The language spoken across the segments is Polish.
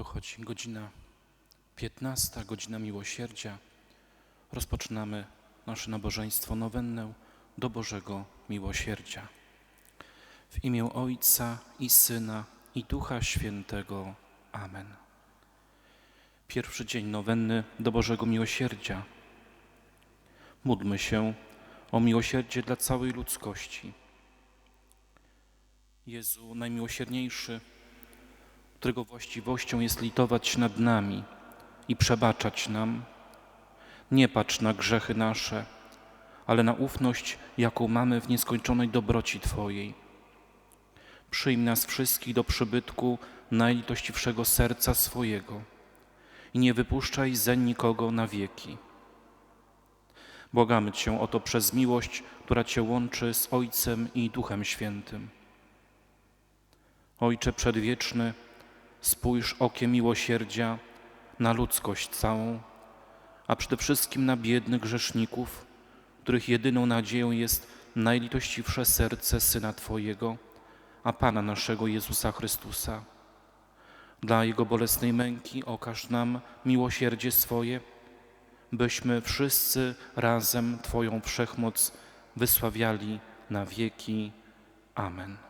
Dochodzi godzina 15, godzina miłosierdzia. Rozpoczynamy nasze nabożeństwo nowennę do Bożego Miłosierdzia. W imię Ojca i Syna i Ducha Świętego. Amen. Pierwszy dzień nowenny do Bożego Miłosierdzia. Módlmy się o miłosierdzie dla całej ludzkości. Jezu najmiłosierniejszy, którego właściwością jest litować nad nami i przebaczać nam, nie patrz na grzechy nasze, ale na ufność, jaką mamy w nieskończonej dobroci Twojej. Przyjm nas wszystkich do przybytku najlitościwszego serca swojego i nie wypuszczaj zeń nikogo na wieki. Błagamy Cię o to przez miłość, która Cię łączy z Ojcem i Duchem Świętym. Ojcze Przedwieczny, spójrz okiem miłosierdzia na ludzkość całą, a przede wszystkim na biednych grzeszników, których jedyną nadzieją jest najlitościwsze serce Syna Twojego, a Pana naszego Jezusa Chrystusa. Dla Jego bolesnej męki okaż nam miłosierdzie swoje, byśmy wszyscy razem Twoją wszechmoc wysławiali na wieki. Amen.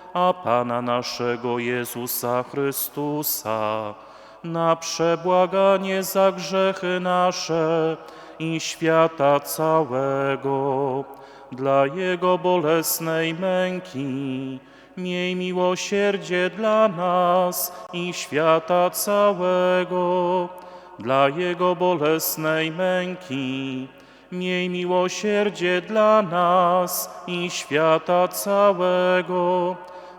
a Pana naszego Jezusa Chrystusa, na przebłaganie za grzechy nasze i świata całego, dla Jego bolesnej męki, Miej miłosierdzie dla nas i świata całego, dla Jego bolesnej męki. Miej miłosierdzie dla nas i świata całego,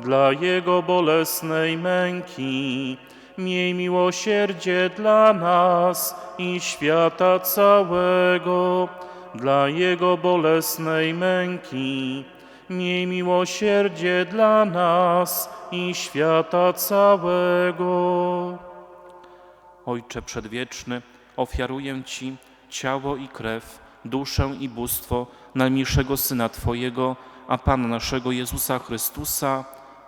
Dla Jego bolesnej męki, miej miłosierdzie dla nas i świata całego. Dla Jego bolesnej męki, miej miłosierdzie dla nas i świata całego. Ojcze Przedwieczny, ofiaruję Ci ciało i krew, duszę i bóstwo najmilszego Syna Twojego, a Pana naszego Jezusa Chrystusa,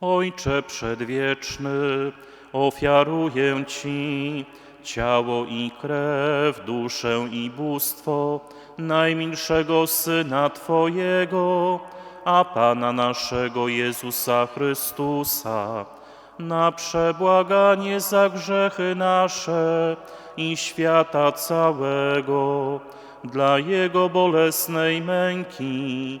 Ojcze Przedwieczny, ofiaruję Ci ciało i krew, duszę i bóstwo najmilszego Syna Twojego, a Pana naszego Jezusa Chrystusa, na przebłaganie za grzechy nasze i świata całego, dla Jego bolesnej męki,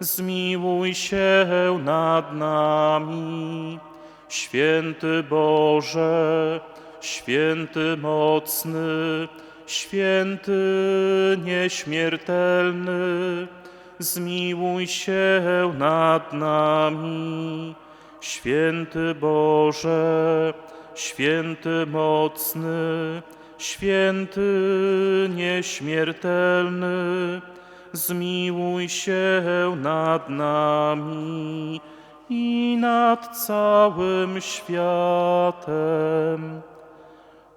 zmiłuj się nad nami. Święty Boże, święty mocny, święty nieśmiertelny, zmiłuj się nad nami. Święty Boże, święty mocny, święty nieśmiertelny, zmiłuj się nad nami i nad całym światem.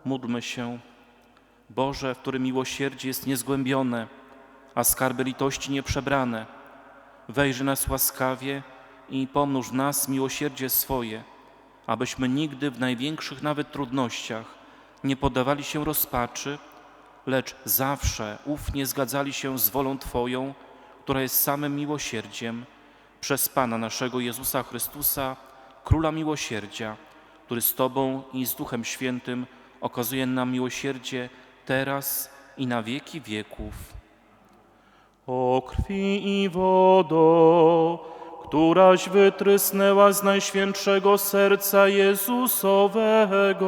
Módlmy się, Boże, w którym miłosierdzie jest niezgłębione, a skarby litości nieprzebrane. Wejrzyj nas łaskawie i pomnóż nas miłosierdzie swoje, abyśmy nigdy w największych nawet trudnościach nie poddawali się rozpaczy, lecz zawsze ufnie zgadzali się z wolą Twoją, która jest samym miłosierdziem, przez Pana naszego Jezusa Chrystusa, Króla Miłosierdzia, który z Tobą i z Duchem Świętym okazuje nam miłosierdzie teraz i na wieki wieków. O krwi i wodo, któraś wytrysnęła z najświętszego serca Jezusowego,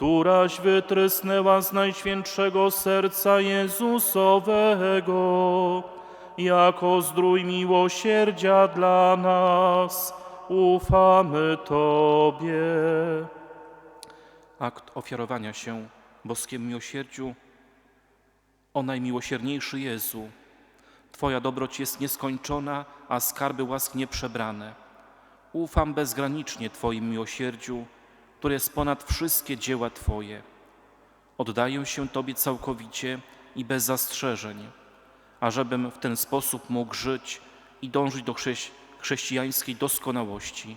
któraś wytrysnęła z najświętszego serca Jezusowego, jako zdrój miłosierdzia dla nas, ufamy Tobie. Akt ofiarowania się boskim miłosierdziu o najmiłosierniejszy Jezu. Twoja dobroć jest nieskończona, a skarby łask nieprzebrane. Ufam bezgranicznie Twoim miłosierdziu, które jest ponad wszystkie dzieła Twoje. Oddaję się Tobie całkowicie i bez zastrzeżeń, ażebym w ten sposób mógł żyć i dążyć do chrześ- chrześcijańskiej doskonałości.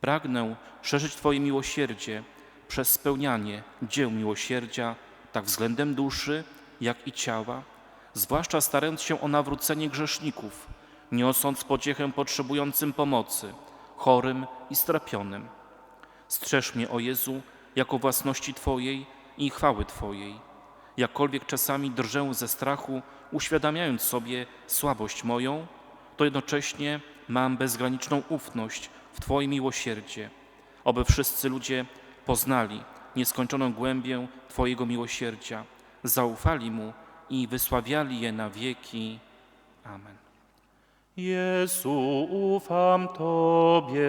Pragnę szerzyć Twoje miłosierdzie przez spełnianie dzieł miłosierdzia, tak względem duszy, jak i ciała, zwłaszcza starając się o nawrócenie grzeszników, niosąc pociechę potrzebującym pomocy, chorym i strapionym. Strzeż mnie, o Jezu, jako własności Twojej i chwały Twojej. Jakkolwiek czasami drżę ze strachu, uświadamiając sobie słabość moją, to jednocześnie mam bezgraniczną ufność w Twoje miłosierdzie, oby wszyscy ludzie poznali nieskończoną głębię Twojego miłosierdzia, zaufali Mu i wysławiali je na wieki. Amen. Jezu, ufam Tobie.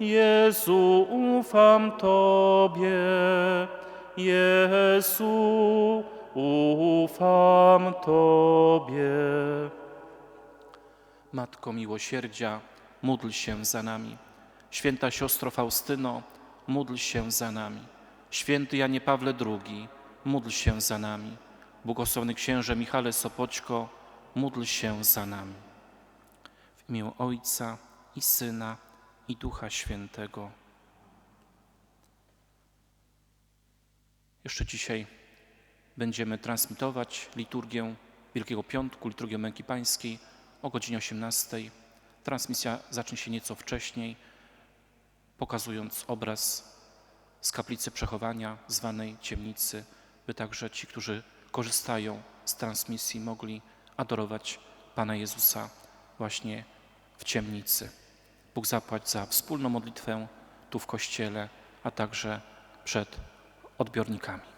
Jezu, ufam Tobie. Jezu, ufam Tobie. Matko miłosierdzia, módl się za nami. Święta siostro Faustyno, módl się za nami. Święty Janie Pawle II, módl się za nami. Błogosławny księże Michale Sopoćko, módl się za nami. W imię Ojca i Syna i Ducha Świętego. Jeszcze dzisiaj będziemy transmitować liturgię Wielkiego Piątku, liturgię Męki Pańskiej o godzinie 18. Transmisja zacznie się nieco wcześniej, pokazując obraz z kaplicy przechowania, zwanej ciemnicy, by także ci, którzy korzystają z transmisji, mogli adorować Pana Jezusa właśnie w ciemnicy. Bóg zapłać za wspólną modlitwę tu w Kościele, a także przed odbiornikami.